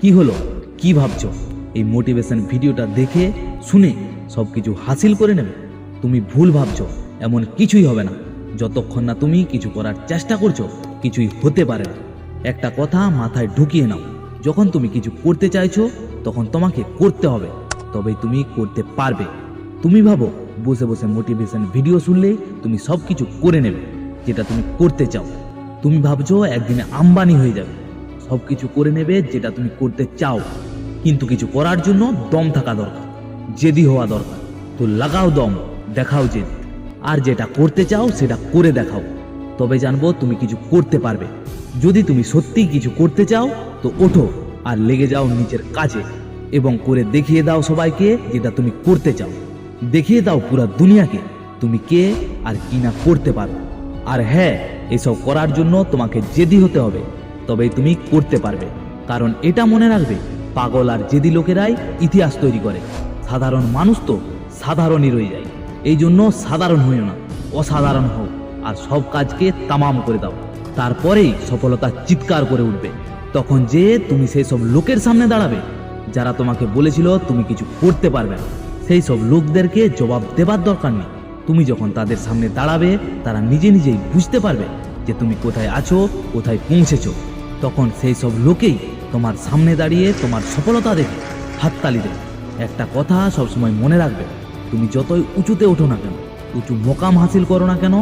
কি হলো? কি ভাবছ? এই মোটিভেশন ভিডিওটা দেখে, শুনে সব কিছু হাসিল করে নেবে। তুমি ভুল ভাবছ, এমন কিছুই হবে না। যতক্ষণ না তুমি কিছু করার চেষ্টা করছ, কিছুই হতে পারে না। একটা কথা মাথায় ঢুকিয়ে নাও। যখন তুমি কিছু করতে চাইছো, তখন তোমাকে করতে হবে। তবেই তুমি করতে পারবে। তুমি ভাবো, বসে বসে মোটিভেশন ভিডিও শুনলেই তুমি সব কিছু করে নেবে, যেটা তুমি করতে চাও। তুমি ভাবছ একদিনে আম্বানি হয়ে যাবে। সব কিছু করে নেবে যেটা তুমি করতে চাও। কিন্তু কিছু করার জন্য দম থাকা দরকার, জেদি হওয়া দরকার। তো লাগাও দম, দেখাও জেদ। আর যেটা করতে চাও সেটা করে দেখাও। তবে জানব তুমি কিছু করতে পারবে। যদি তুমি সত্যিই কিছু করতে চাও, তো ওঠো আর লেগে যাও নিজের কাজে। এবং করে দেখিয়ে দাও সবাইকে যেটা তুমি করতে চাও। দেখিয়ে দাও পুরো দুনিয়াকে, তুমি কে আর কি না করতে পারো। আর হ্যাঁ এসব করার জন্য তোমাকে জেদি হতে হবে। তবেই তুমি করতে পারবে। কারণ এটা মনে রাখবে, পাগল আর জেদি লোকেরাই ইতিহাস তৈরি করে। সাধারণ মানুষ তো সাধারণই রয়ে যায়। এই জন্য সাধারণ হইও না, অসাধারণ হও আর সব কাজকে তামাম করে দাও। তারপরেই সফলতা চিৎকার করে উঠবে। তখন যে তুমি সেই সব লোকের সামনে দাঁড়াবে, যারা তোমাকে বলেছিল তুমি কিছু করতে পারবে না। সেই সব লোকদেরকে জবাব দেবার দরকার নেই। তুমি যখন তাদের সামনে দাঁড়াবে, তারা নিজে নিজেই বুঝতে পারবে যে তুমি কোথায় আছো, কোথায় পৌঁছেছো। তখন সেই সব লোকেই তোমার সামনে দাঁড়িয়ে তোমার সফলতা দেখে হাততালি দেবে। একটা কথা সবসময় মনে রাখবে, তুমি যতই উঁচুতে ওঠো না কেন, উঁচু মোকাম হাসিল করো না কেন,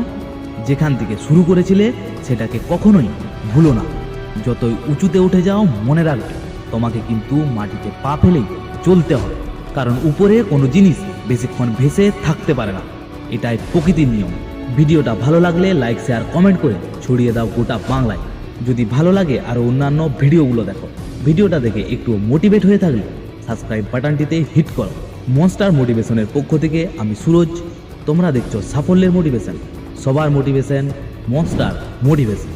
যেখান থেকে শুরু করেছিলে সেটাকে কখনোই ভুলো না। যতই উঁচুতে উঠে যাও, মনে রাখবে, তোমাকে কিন্তু মাটিতে পা ফেলেই চলতে হবে, কারণ উপরে কোনো জিনিস বেশিক্ষণ ভেসে থাকতে পারে না। এটাই প্রকৃতির নিয়ম। ভিডিওটা ভালো লাগলে লাইক শেয়ার কমেন্ট করে ছড়িয়ে দাও গোটা বাংলায়। যদি ভালো লাগে আর অন্যান্য ভিডিওগুলো দেখো। ভিডিওটা দেখে একটু মোটিভেট হয়ে থাকলে সাবস্ক্রাইব বাটনটিতে হিট করো। মনস্টার মোটিভেশনের পক্ষ থেকে আমি সুরজ, তোমরা দেখছ সাফল্যের মোটিভেশন সবার মোটিভেশন মনস্টার মোটিভেশন